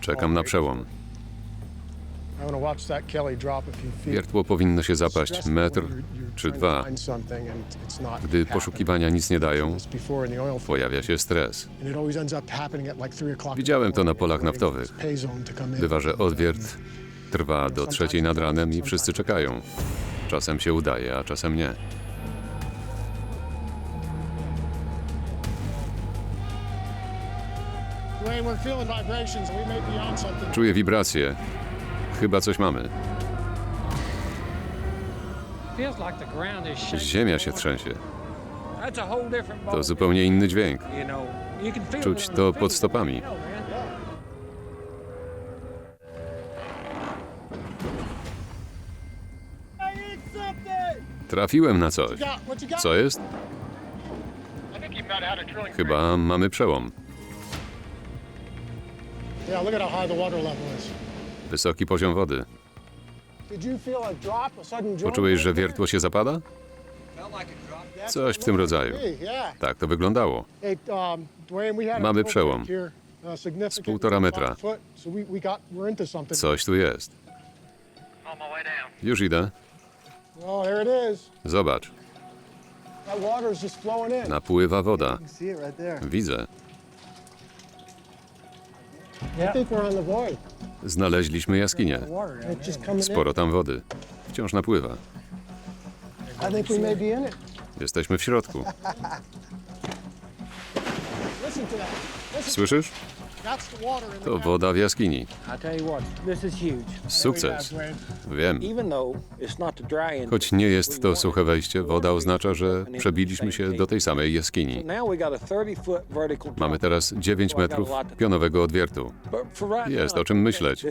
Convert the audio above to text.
Czekam na przełom. Wiertło powinno się zapaść metr czy dwa. Gdy poszukiwania nic nie dają, pojawia się stres. and it always ends up happening at like 3 o'clock in the Widziałem to na polach naftowych. Bywa, że odwiert trwa do trzeciej nad ranem i wszyscy czekają. Czasem się udaje, a czasem nie. Czuję wibracje. Chyba coś mamy. Feels like the ground is shaking. Ziemia się trzęsie. To zupełnie inny dźwięk. Czuć to the pod stopami. Trafiłem na coś. Co jest? Chyba mamy przełom. Yeah, look at how high the water level is. Wysoki poziom wody. Did you feel a drop, a sudden drilling Poczułeś, że wiertło się zapada? Coś w tym rodzaju. Tak to wyglądało. Hey, um, Dwayne, we had a Mamy przełom. break here, uh, significant, Z półtora about metra. a foot, so we, we got, we're into something. Coś tu jest. Już idę. Oh, there it is. Zobacz. That water's just flowing in. Napływa woda. Widzę. Znaleźliśmy jaskinię. Sporo tam wody. Wciąż napływa. in. I think we may be in it. Jesteśmy w środku. Słyszysz? To woda w jaskini. Sukces. Wiem. Choć nie jest to suche wejście, woda oznacza, że przebiliśmy się do tej samej jaskini. Now we got a 30 foot vertical drop. Mamy teraz 9 metrów pionowego odwiertu. Jest o czym myśleć.